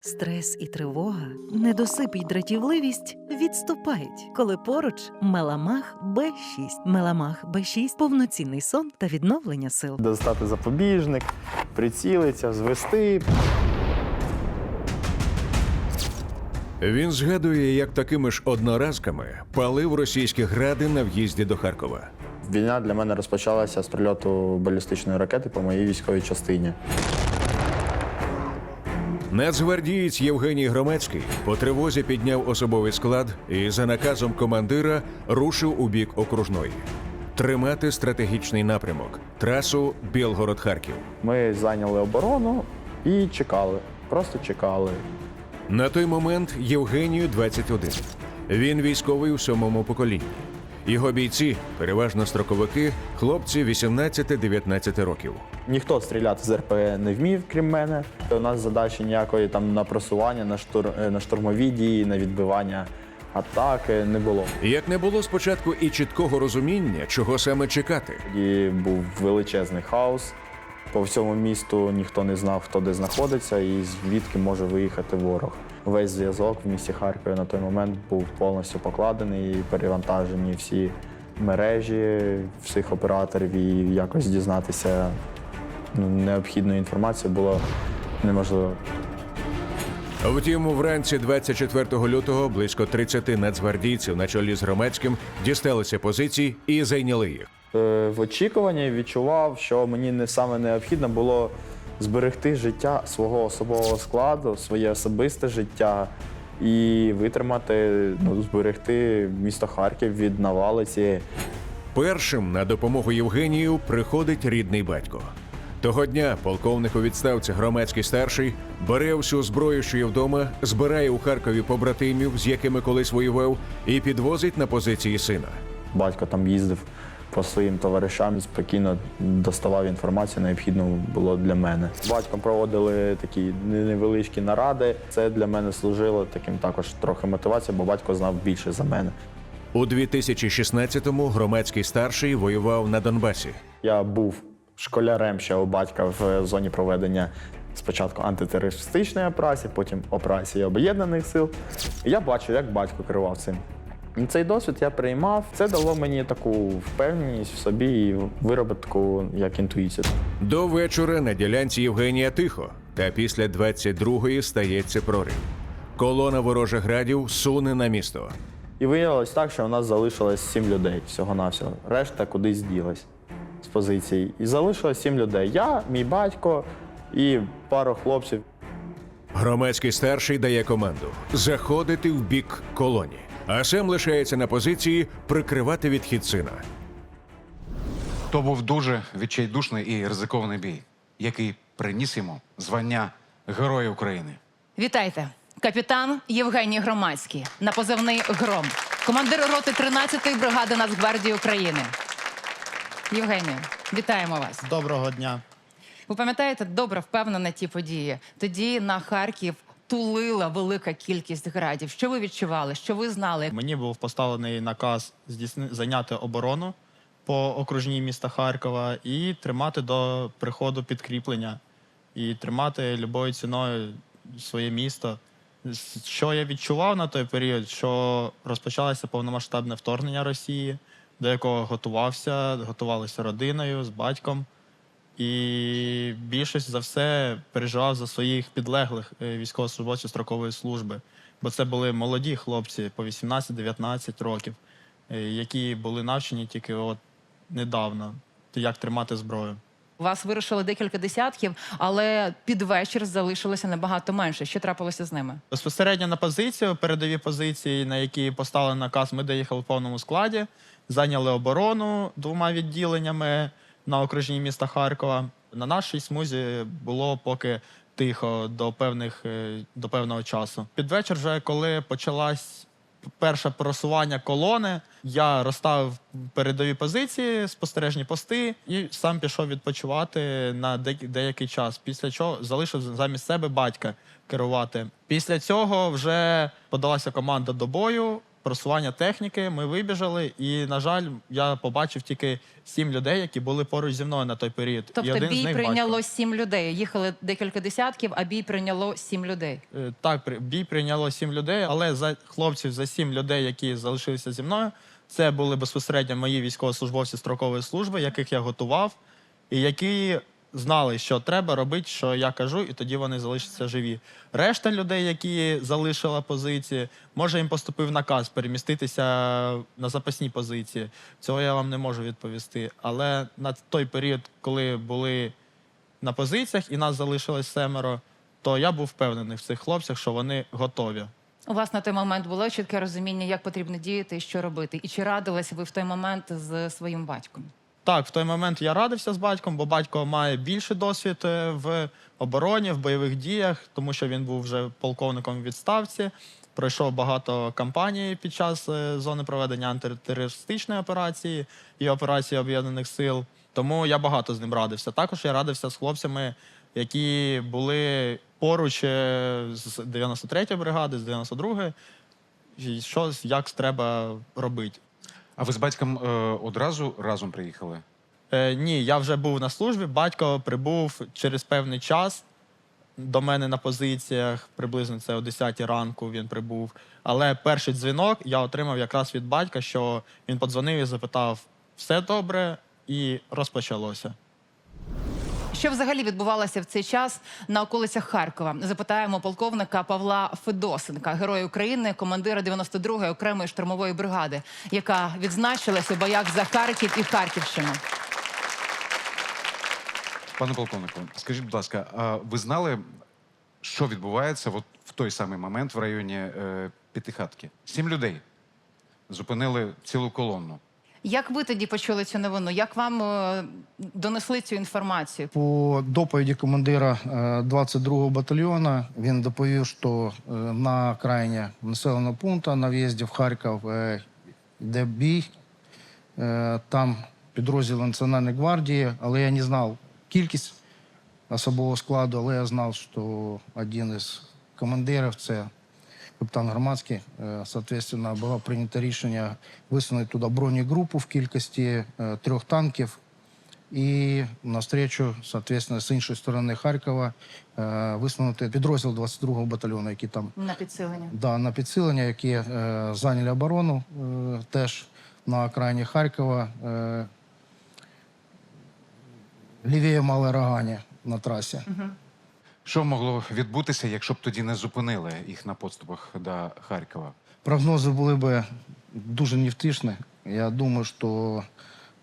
Стрес і тривога, недосип і дратівливість відступають, коли поруч Меламах Б6. Меламах Б6 – повноцінний сон та відновлення сил. Достати запобіжник, прицілитися, звести. Він згадує, як такими ж одноразками палив російські гради на в'їзді до Харкова. Війна для мене розпочалася з прильоту балістичної ракети по моїй військовій частині. Нацгвардієць Євгеній Громецький по тривозі підняв особовий склад і за наказом командира рушив у бік окружної. Тримати стратегічний напрямок трасу Білгород-Харків. Ми зайняли оборону і чекали. Просто чекали. На той момент Євгенію 21. Він військовий у сьомому поколінні. Його бійці, переважно строковики, хлопці 18-19 років. Ніхто стріляти з РП не вмів, крім мене. У нас задачі ніякої там на просування, на, штур... е, на штурмові дії, на відбивання атаки не було. Як не було спочатку і чіткого розуміння, чого саме чекати. Тоді був величезний хаос. По всьому місту ніхто не знав, хто де знаходиться і звідки може виїхати ворог. Весь зв'язок в місті Харкові на той момент був повністю покладений, і перевантажені всі мережі всіх операторів, і якось дізнатися необхідної інформації було неможливо. Втім, вранці 24 лютого близько 30 нацгвардійців на чолі з громадським дісталися позицій і зайняли їх. Е, В очікуванні відчував, що мені не саме необхідно було зберегти життя свого особового складу, своє особисте життя і витримати, ну, зберегти місто Харків від навали цієї. Першим на допомогу Євгенію приходить рідний батько. Того дня полковник у відставці громадський старший бере всю зброю, що є вдома, збирає у Харкові побратимів, з якими колись воював, і підвозить на позиції сина. Батько там їздив по своїм товаришам спокійно доставав інформацію, необхідну було для мене. З батьком проводили такі невеличкі наради. Це для мене служило таким також трохи мотивацією, бо батько знав більше за мене. У 2016-му громадський старший воював на Донбасі. Я був школярем ще у батька в зоні проведення спочатку антитерористичної операції, потім операції об'єднаних сил. І я бачу, як батько керував цим. І цей досвід я приймав. Це дало мені таку впевненість в собі і виробити таку як інтуїцію. До вечора на ділянці Євгенія тихо, та після 22-ї стається прорив. Колона ворожих градів суне на місто. І виявилось так, що у нас залишилось сім людей всього-навсього. Решта кудись ділась з позиції. І залишилось сім людей. Я, мій батько і пару хлопців. Громадський старший дає команду заходити в бік колоні, а сам лишається на позиції прикривати відхід сина. То був дуже відчайдушний і ризикований бій, який приніс йому звання Героя України. Вітайте, капітан Євгеній Громадський на позивний Гром, командир роти 13-ї бригади Нацгвардії України. Євгенію, вітаємо вас. Доброго дня. Ви пам'ятаєте добре впевнено ті події? Тоді на Харків тулила велика кількість градів. Що ви відчували? Що ви знали? Мені був поставлений наказ здійсни... зайняти оборону по окружній міста Харкова і тримати до приходу підкріплення, і тримати любою ціною своє місто. Що я відчував на той період, що розпочалося повномасштабне вторгнення Росії, до якого готувався, готувалися родиною з батьком. І більшість за все переживав за своїх підлеглих е, військовослужбовців строкової служби. Бо це були молоді хлопці по 18-19 років, е, які були навчені тільки от недавно, як тримати зброю. Вас вирушило декілька десятків, але під вечір залишилося набагато менше. Що трапилося з ними? Безпосередньо на позицію, передові позиції, на які поставили наказ, ми доїхали в повному складі, зайняли оборону двома відділеннями на окружній міста Харкова. На нашій смузі було поки тихо до певних е, до певного часу. Під вечір, вже коли почалась перше просування колони, я розставив передові позиції, спостережні пости і сам пішов відпочивати на деякий час. Після чого залишив замість себе батька керувати. Після цього вже подалася команда до бою. Просування техніки. Ми вибіжали, і, на жаль, я побачив тільки сім людей, які були поруч зі мною на той період. і Тобто з бій них прийняло батько. сім людей. Їхали декілька десятків, а бій прийняло сім людей. Е, Так, бій прийняло сім людей, але за хлопців, за сім людей, які залишилися зі мною, це були безпосередньо мої військовослужбовці строкової служби, яких я готував, і які знали, що треба робити, що я кажу, і тоді вони залишаться живі. Решта людей, які залишила позиції, може їм поступив наказ переміститися на запасні позиції. Цього я вам не можу відповісти. Але на той період, коли були на позиціях і нас залишилось семеро, то я був впевнений в цих хлопцях, що вони готові. У вас на той момент було чітке розуміння, як потрібно діяти і що робити. І чи радилися ви в той момент з своїм батьком? Так, в той момент я радився з батьком, бо батько має більший досвід е, в обороні, в бойових діях, тому що він був вже полковником в відставці. Пройшов багато кампаній під час е, зони проведення антитерористичної операції і операції Об'єднаних Сил. Тому я багато з ним радився. Також я радився з хлопцями, які були поруч е, з 93-ї бригади, з 92-ї, і що як треба робити. А ви з батьком е, одразу разом приїхали? Е, ні, я вже був на службі. Батько прибув через певний час до мене на позиціях. Приблизно це о 10 ранку він прибув. Але перший дзвінок я отримав якраз від батька, що він подзвонив і запитав: все добре, і розпочалося. Що взагалі відбувалося в цей час на околицях Харкова? Запитаємо полковника Павла Федосенка, героя України, командира 92-ї окремої штурмової бригади, яка відзначилась у боях за Харків і Харківщину. Пане полковнику, скажіть, будь ласка, а ви знали, що відбувається от в той самий момент в районі е, П'ятихатки? Сім людей зупинили цілу колонну. Як ви тоді почули цю новину? Як вам е, донесли цю інформацію? По доповіді командира е, 22-го батальйону він доповів, що е, на окраїні населеного пункту на в'їзді в Харків е, йде бій. Е, Там підрозділ Національної гвардії, але я не знав кількість особового складу, але я знав, що один із командирів це капітан Громадський. Е, Соответственно, було прийнято рішення висунути туди бронегрупу в кількості е, трьох танків. І навстречу, соответственно, з іншої сторони Харкова е, висунути підрозділ 22-го батальйону, який там На підсилення. да, на підсилення, які е, зайняли оборону е, теж на окраїні Харкова, е, лівіє Мале Рогані на трасі. Що могло відбутися, якщо б тоді не зупинили їх на подступах до Харкова? Прогнози були б дуже невтішні. Я думаю, що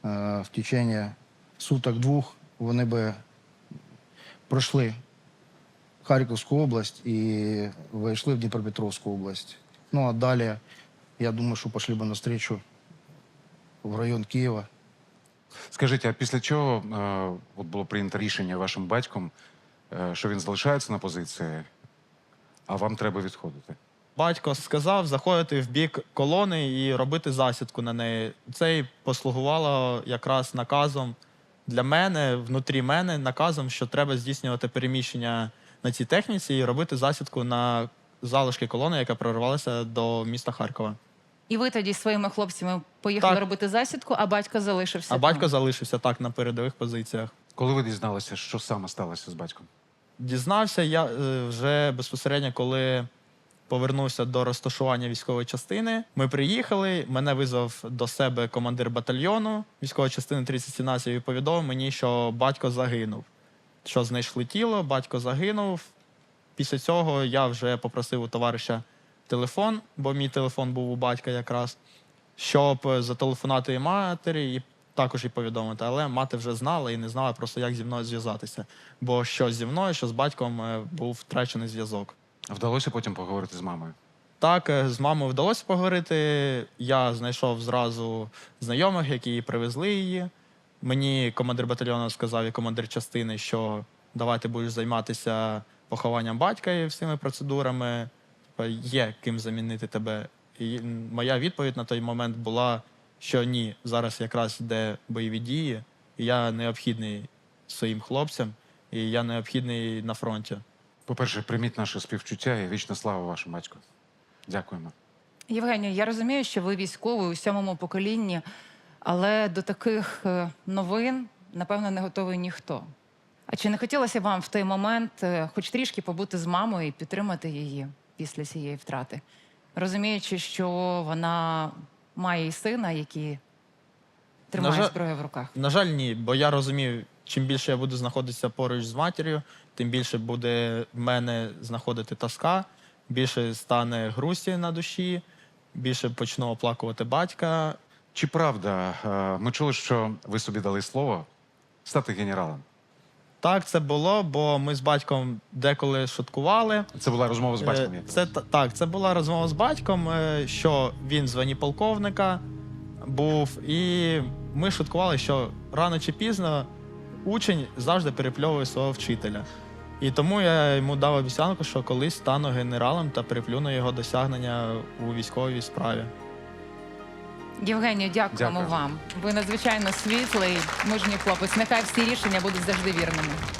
е, в течение суток-двох вони би пройшли Харківську область і вийшли в Дніпропетровську область. Ну а далі, я думаю, що пішли б навстречу в район Києва. Скажіть, а після чого е, от було прийнято рішення вашим батьком, що він залишається на позиції, а вам треба відходити? Батько сказав заходити в бік колони і робити засідку на неї. Це й послугувало якраз наказом для мене, внутрі мене, наказом, що треба здійснювати переміщення на цій техніці і робити засідку на залишки колони, яка прорвалася до міста Харкова. І ви тоді своїми хлопцями поїхали Так. робити засідку, а батько залишився. А там. батько залишився так на передових позиціях. Коли ви дізналися, що саме сталося з батьком? Дізнався я е, вже безпосередньо, коли повернувся до розташування військової частини. Ми приїхали. Мене визвав до себе командир батальйону військової частини 3017 і повідомив мені, що батько загинув. Що знайшли тіло, батько загинув. Після цього я вже попросив у товариша телефон, бо мій телефон був у батька якраз, щоб е, зателефонувати матері і також і повідомити. Але мати вже знала і не знала просто, як зі мною зв'язатися. Бо що зі мною, що з батьком е, був втрачений зв'язок. Вдалося потім поговорити з мамою? Так, е, з мамою вдалося поговорити. Я знайшов зразу знайомих, які привезли її. Мені командир батальйону сказав і командир частини, що давай ти будеш займатися похованням батька і всіми процедурами. Є ким замінити тебе. І моя відповідь на той момент була, що ні, зараз якраз йде бойові дії, і я необхідний своїм хлопцям, і я необхідний на фронті. По-перше, прийміть наше співчуття і вічна слава вашому батьку. Дякуємо. Євгенію, я розумію, що ви військовий у сьомому поколінні, але до таких е, новин, напевно, не готовий ніхто. А чи не хотілося вам в той момент е, хоч трішки побути з мамою і підтримати її після цієї втрати? Розуміючи, що вона має і сина, який тримає жаль- зброю в руках. На жаль, ні, бо я розумів, чим більше я буду знаходитися поруч з матір'ю, тим більше буде в мене знаходити тоска, більше стане грусті на душі, більше почну оплакувати батька. Чи правда, е, ми чули, що ви собі дали слово стати генералом? Так, це було, бо ми з батьком деколи шуткували. Це була розмова з батьком. Е, як? Це так, це була розмова з батьком, е, що він в званні полковника був, і ми шуткували, що рано чи пізно учень завжди перепльовує свого вчителя. І тому я йому дав обіцянку, що колись стану генералом та переплюну його досягнення у військовій справі. Євгенію, дякуємо Дякую. вам. Ви надзвичайно світлий, мужній хлопець. Нехай всі рішення будуть завжди вірними.